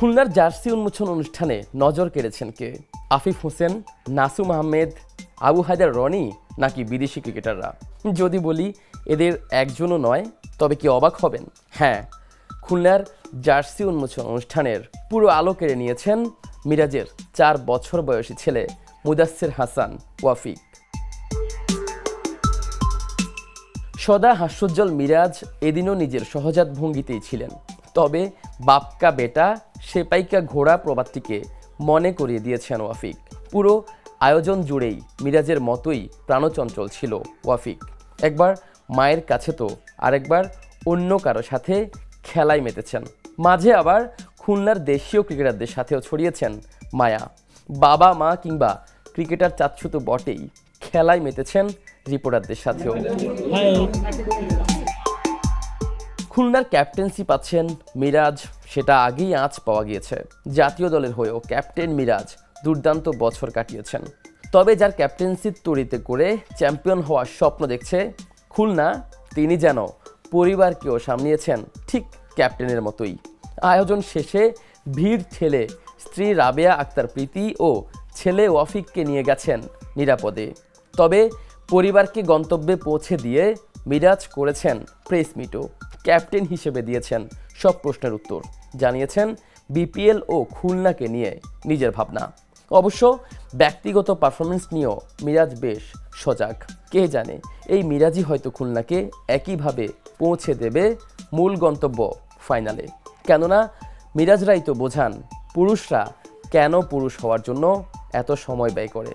খুলনার জার্সি উন্মোচন অনুষ্ঠানে নজর কেড়েছেন কে? আফিফ হোসেন, নাসুম আহমেদ, আবু হায়দার রনি নাকি বিদেশি ক্রিকেটাররা? যদি বলি, এদের একজনও নয়, তবে কি অবাক হবেন? হ্যাঁ খুলনার জার্সি উন্মোচন অনুষ্ঠানের পুরো আলো কেড়ে নিয়েছেন মিরাজের চার বছর বয়সী ছেলে মুদাস্সির হাসান ওয়াফিক সদা হাস্যোজ্জ্বল মিরাজ এদিনও নিজের সহজাত ভঙ্গিতেই ছিলেন। তবে বাপকা বেটা সেপাইকা ঘোড়া প্রবাদটিকে মনে করিয়ে দিয়েছেন ওয়াফিক। পুরো আয়োজন জুড়েই মিরাজের মতোই প্রাণচঞ্চল ছিল ওয়াফিক। একবার মায়ের কাছে তো আরেকবার অন্য কারও সাথে খেলায় মেতেছেন। মাঝে আবার খুলনার দেশীয় ক্রিকেটারদের সাথেও ছড়িয়েছেন মায়া। বাবা, মা কিংবা ক্রিকেটার চাচ্ছু তো বটেই খেলায় মেতেছেন রিপোর্টারদের সাথেও। খুলনার ক্যাপ্টেন্সি পাচ্ছেন মিরাজ, সেটা আগেই আঁচ পাওয়া গিয়েছে। জাতীয় দলের হয়েও ক্যাপ্টেন মিরাজ দুর্দান্ত বছর কাটিয়েছেন। তবে যার ক্যাপ্টেন্সির তরিতে করে চ্যাম্পিয়ন হওয়ার স্বপ্ন দেখছে খুলনা, তিনি যেন পরিবারকেও সামলিয়েছেন ঠিক ক্যাপ্টেনের মতোই। আয়োজন শেষে ভিড় ঠেলে স্ত্রী রাবেয়া আক্তার প্রীতি ও ছেলে ওয়াফিককে নিয়ে গেছেন নিরাপদে। তবে পরিবারকে গন্তব্যে পৌঁছে দিয়ে মিরাজ করেছেন প্রেস মিটও। ক্যাপ্টেন হিসেবে দিয়েছেন সব প্রশ্নের উত্তর। জানিয়েছেন, বিপিএল ও খুলনাকে নিয়ে নিজের ভাবনা। অবশ্য ব্যক্তিগত পারফরমেন্স নিয়েও মিরাজ বেশ সজাগ। কে জানে, এই মিরাজই হয়তো খুলনাকে একইভাবে পৌঁছে দেবে মূল গন্তব্য ফাইনালে। কেননা, মিরাজরাই তো বোঝান, পুরুষরা কেন পুরুষ হওয়ার জন্য এত সময় ব্যয় করে।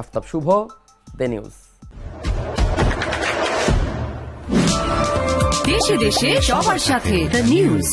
আফতাব শুভ নিউজ দেশে দেশে সবার সাথে দ্য নিউজ